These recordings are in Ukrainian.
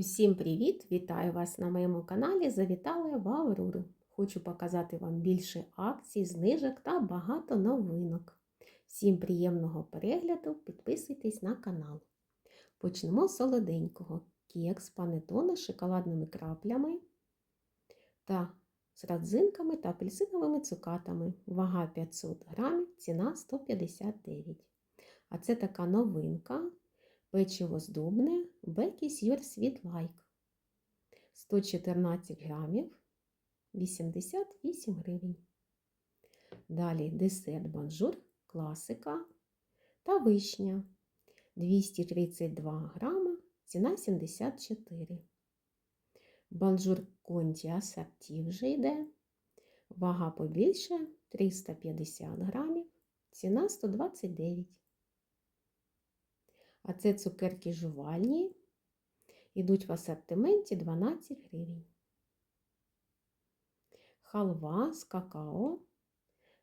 Усім привіт! Вітаю вас на моєму каналі. Завітала в Аврору. Хочу показати вам більше акцій, знижок та багато новинок. Всім приємного перегляду, підписуйтесь на канал. Почнемо з солоденького. Кекс панетоне з шоколадними краплями та з родзинками та апельсиновими цукатами. Вага 500 грамів, ціна 159. А це така новинка. Печиво здобне Your Sweet Like 114 грамів 88 гривень. Далі десерт банжур, класика та вишня 232 грама, ціна 74. Банжур конті асорті вже йде. Вага побільше 350 грамів, ціна 129. А це цукерки жувальні. Йдуть в асортименті 12 гривень. Халва з какао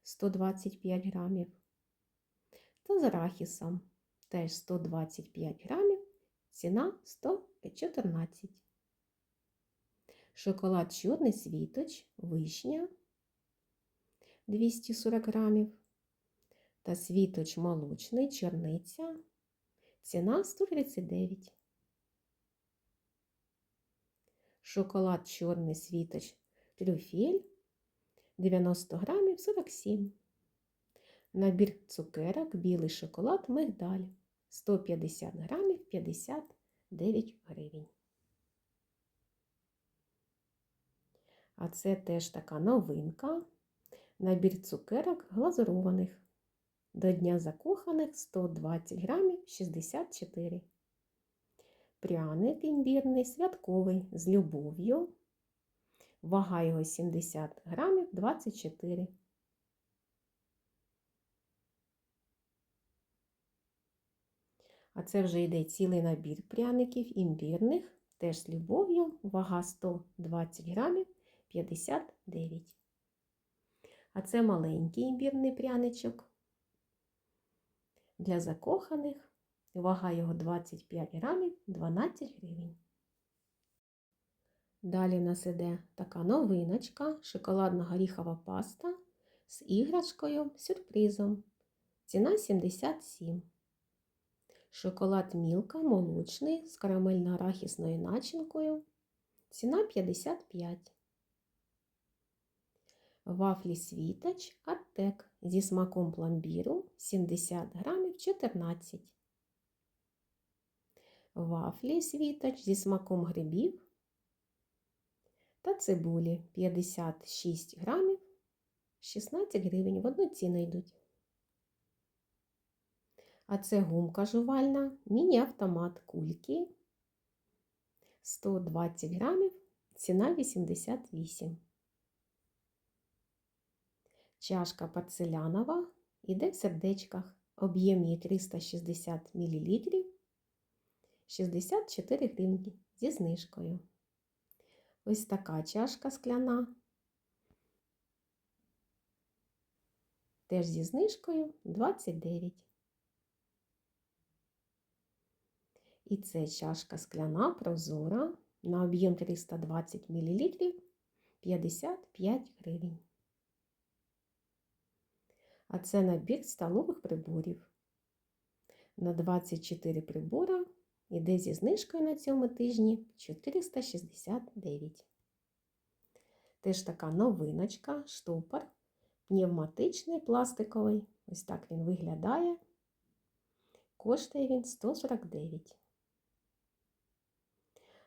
125 грамів. Та з арахісом теж 125 грамів. Ціна 114. Шоколад чорний світоч, вишня 240 грамів. Та світоч молочний, чорниця Ціна 139. Шоколад чорний світоч трюфель 90 грамів 47. Набір цукерок, білий шоколад, мигдаль 150 грамів 59 гривень. А це теж така новинка. Набір цукерок глазурованих. До Дня закоханих 120 грамів 64. Пряник імбірний, святковий з любов'ю. Вага його 70 грамів 24. А це вже йде цілий набір пряників імбірних, теж з любов'ю, вага 120 грамів 59. А це маленький імбірний пряничок для закоханих. Вага його 25 грамів 12 гривень. Далі в нас іде така новиночка, шоколадна горіхова паста з іграшкою, сюрпризом. Ціна 77. Шоколад Мілка молочний з карамельно-арахісною начинкою. Ціна 55. Вафлі світоч Артек зі смаком пломбіру 70 грамів 14. Вафлі світоч зі смаком грибів та цибулі 56 грамів 16 гривень. В одну ціну йдуть. А це гумка жувальна, міні-автомат кульки 120 грамів, ціна 88. Чашка порцелянова іде в сердечках. Об'єм її 360 мл 64 гривні зі знижкою. Ось така чашка скляна. Теж зі знижкою 29. І це чашка скляна прозора на об'єм 320 мл 55 гривень. А це набір столових приборів. На 24 прибора йде зі знижкою на цьому тижні 469. Теж така новиночка, штопор, пневматичний пластиковий. Ось так він виглядає. Коштує він 149.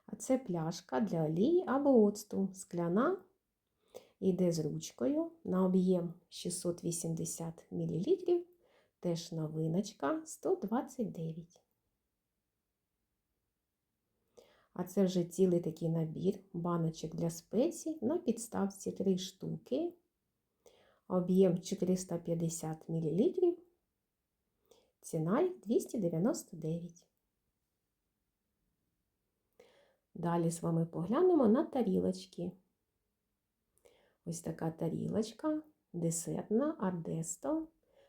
А це пляшка для олії або оцту скляна Йде з ручкою на об'єм 680 мл, теж новиночка 129. А це вже цілий такий набір баночок для спецій на підставці 3 штуки, об'єм 450 мл, ціна 299. Далі з вами поглянемо на тарілочки. Ось така тарілочка, десертна, ардесто,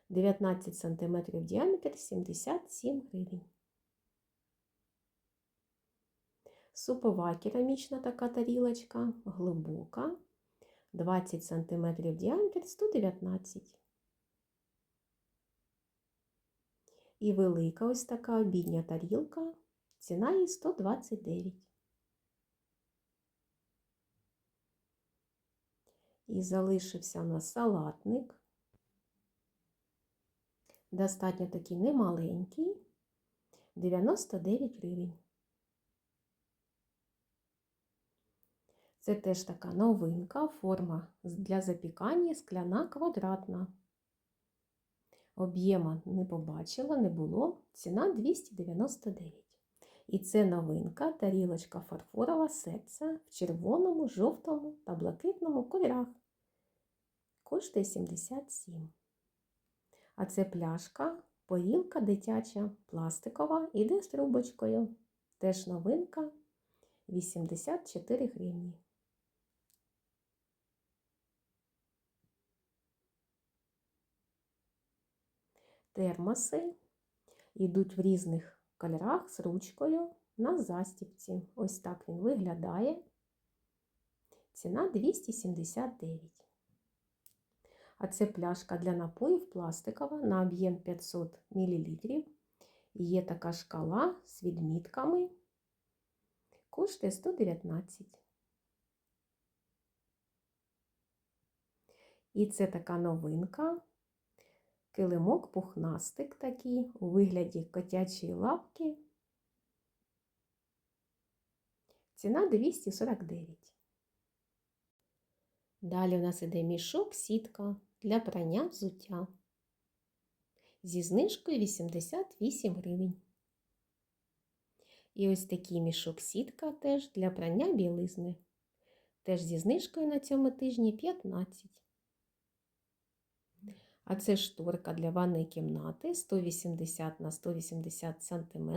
19 см діаметр 77 гривень. Супова керамічна така тарілочка, глибока, 20 см діаметр 119. І велика ось така обідня тарілка, ціна її 129. І залишився у нас салатник. Достатньо такий немаленький, 99 гривень. Це теж така новинка, форма для запікання скляна квадратна. Об'єма не побачила, не було. Ціна 299. І це новинка, тарілочка фарфорова серця в червоному, жовтому та блакитному кольорах. Коштує 77. А це пляшка, поїлка дитяча, пластикова, іде з трубочкою. Теж новинка 84 гривні. Термоси йдуть в різних кольорах з ручкою на застіпці. Ось так він виглядає. Ціна 279. А це пляшка для напоїв пластикова на об'єм 500 мл. Є така шкала з відмітками. Коштує 119. І це така новинка. Килимок пухнастик такий у вигляді котячої лапки. Ціна 249. Далі у нас іде мішок сітка для прання взуття зі знижкою 88 гривень. І ось такий мішок сітка теж для прання білизни. Теж зі знижкою на цьому тижні 15. А це шторка для ванної кімнати 180 на 180 см.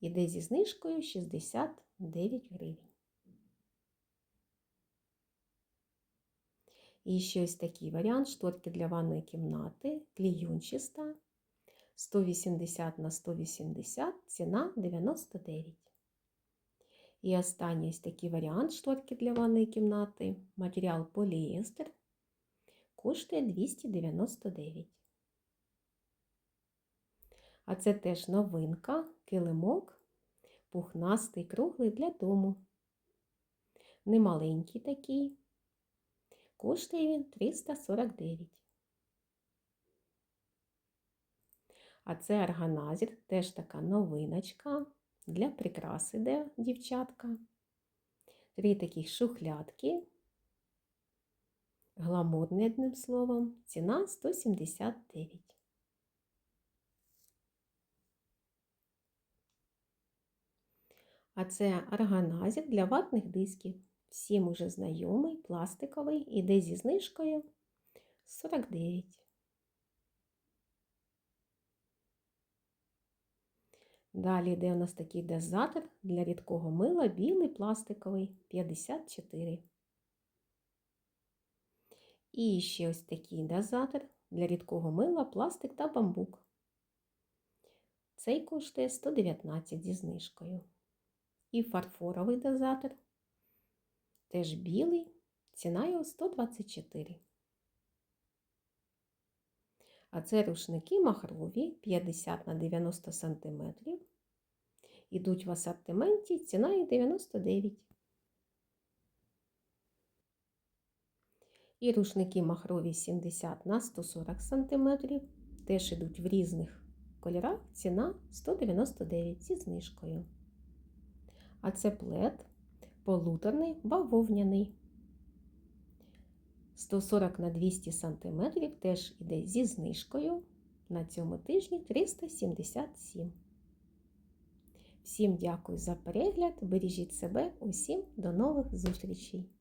Іде зі знижкою 69 гривень. І ще ось такий варіант шторки для ванної кімнати, клійончиста, 180 на 180, ціна 99. І останній ось такий варіант шторки для ванної кімнати, матеріал поліестер, коштує 299. А це теж новинка, килимок, пухнастий, круглий для дому. Немаленький такий. Коштує він 349. А це органазір, теж така новиночка для прикраси, де дівчатка. Три таких шухлядки. Гламурний, одним словом, ціна 179. А це органазір для ватних дисків. Всім уже знайомий, пластиковий, іде зі знижкою 49. Далі йде у нас такий дозатор для рідкого мила, білий пластиковий 54. І ще ось такий дозатор для рідкого мила, пластик та бамбук. Цей коштує 119 зі знижкою. І фарфоровий дозатор теж білий, ціна його 124. А це рушники махрові 50 на 90 см. Ідуть в асортименті, ціна їх 99. І рушники махрові 70 на 140 см. Теж ідуть в різних кольорах, ціна 199 зі знижкою. А це плед полуторний бавовняний. 140 на 200 см теж іде зі знижкою. На цьому тижні 377. Всім дякую за перегляд. Бережіть себе, усім до нових зустрічей!